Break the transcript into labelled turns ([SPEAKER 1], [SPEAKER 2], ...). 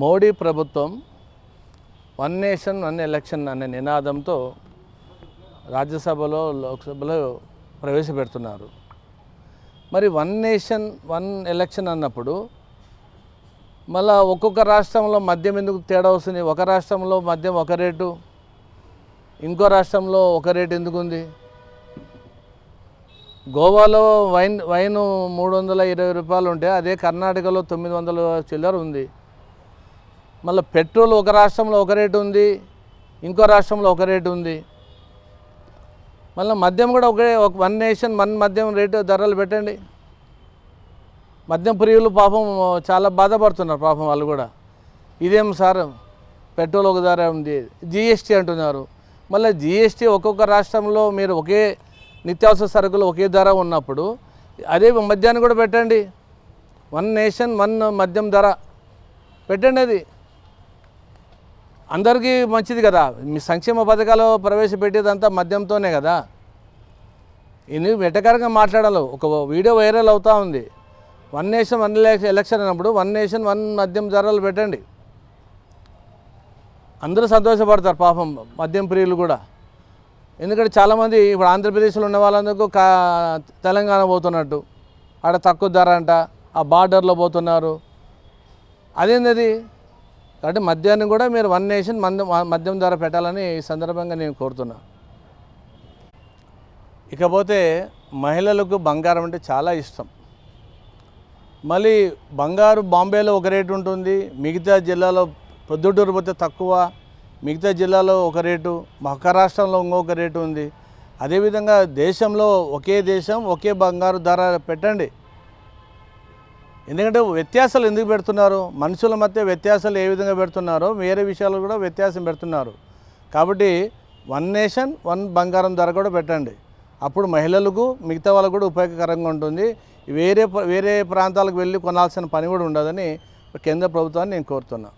[SPEAKER 1] మోడీ ప్రభుత్వం one nation one election అనే నినాదంతో రాజ్యసభలో లోక్సభలో ప్రవేశపెడుతున్నారు. మరి వన్ నేషన్ వన్ ఎలక్షన్ అన్నప్పుడు మళ్ళా ఒక్కొక్క రాష్ట్రంలో మద్యం ఎందుకు తేడా వస్తుంది? ఒక రాష్ట్రంలో మద్యం ఒక రేటు ఇంకో రాష్ట్రంలో ఒక రేటు ఎందుకు ఉంది గోవాలో వైన్ వైన్ మూడు వందల ఇరవై రూపాయలు ఉంటే అదే కర్ణాటకలో తొమ్మిది వందల చిల్లర ఉంది. మళ్ళీ పెట్రోల్ ఒక రాష్ట్రంలో ఒక రేటు ఉంది ఇంకో రాష్ట్రంలో ఒక రేటు ఉంది. మళ్ళీ మద్యం కూడా ఒకే ఒక వన్ నేషన్ వన్ మద్యం రేటు ధరలు పెట్టండి. మద్యం ప్రియులు పాపం చాలా బాధపడుతున్నారు పాపం వాళ్ళు కూడా. ఇదేం సార్? పెట్రోల్ ఒక ధర ఉంది జిఎస్టీ అంటున్నారు. మళ్ళీ జిఎస్టీ ఒక్కొక్క రాష్ట్రంలో మీరు ఒకే నిత్యావసర సరుకులు ఒకే ధర ఉన్నప్పుడు అదే మద్యాన్ని కూడా పెట్టండి. వన్ నేషన్ వన్ మద్యం ధర పెట్టండి అది. అందరికీ మంచిది కదా. మీ సంక్షేమ పథకాలు ప్రవేశపెట్టేదంతా మద్యంతోనే కదా. ఇది వెటకరంగా మాట్లాడాలి. ఒక వీడియో వైరల్ అవుతూ ఉంది. వన్ నేషన్ వన్ ఎలక్షన్ అన్నప్పుడు వన్ నేషన్ వన్ మద్యం ధరలు పెట్టండి. అందరూ సంతోషపడతారు పాపం మద్యం ప్రియులు కూడా. ఎందుకంటే చాలామంది ఇప్పుడు ఆంధ్రప్రదేశ్లో ఉన్న వాళ్ళందుకు కా తెలంగాణ పోతున్నట్టు. ఆడ తక్కువ ధర అంట ఆ బార్డర్లో పోతున్నారు. అదేంది అది కాబట్టి మద్యాన్ని కూడా మీరు వన్ నేషన్ మంద మద్యం ధర పెట్టాలని ఈ సందర్భంగా నేను కోరుతున్నా. ఇకపోతే మహిళలకు బంగారం అంటే చాలా ఇష్టం. మళ్ళీ బంగారు బాంబేలో ఒక రేటు ఉంటుంది మిగతా జిల్లాలో పొద్దుటూరు పోతే తక్కువ మిగతా జిల్లాలో ఒక రేటు ఒక రాష్ట్రంలో ఇంకొక రేటు ఉంది. అదేవిధంగా దేశంలో ఒకే దేశం ఒకే బంగారు ధర పెట్టండి. ఎందుకంటే వ్యత్యాసాలు ఎందుకు పెడుతున్నారు? మనుషుల మధ్య వ్యత్యాసాలు ఏ విధంగా పెడుతున్నారో వేరే విషయాలు కూడా వ్యత్యాసం పెడుతున్నారు. కాబట్టి వన్ నేషన్ వన్ బంగారం ధర కూడా పెట్టండి. అప్పుడు మహిళలకు మిగతా వాళ్ళకు కూడా ఉపయోగకరంగా ఉంటుంది. వేరే వేరే ప్రాంతాలకు వెళ్ళి కొనాల్సిన పని కూడా ఉండదని కేంద్ర ప్రభుత్వాన్ని నేను కోరుతున్నా.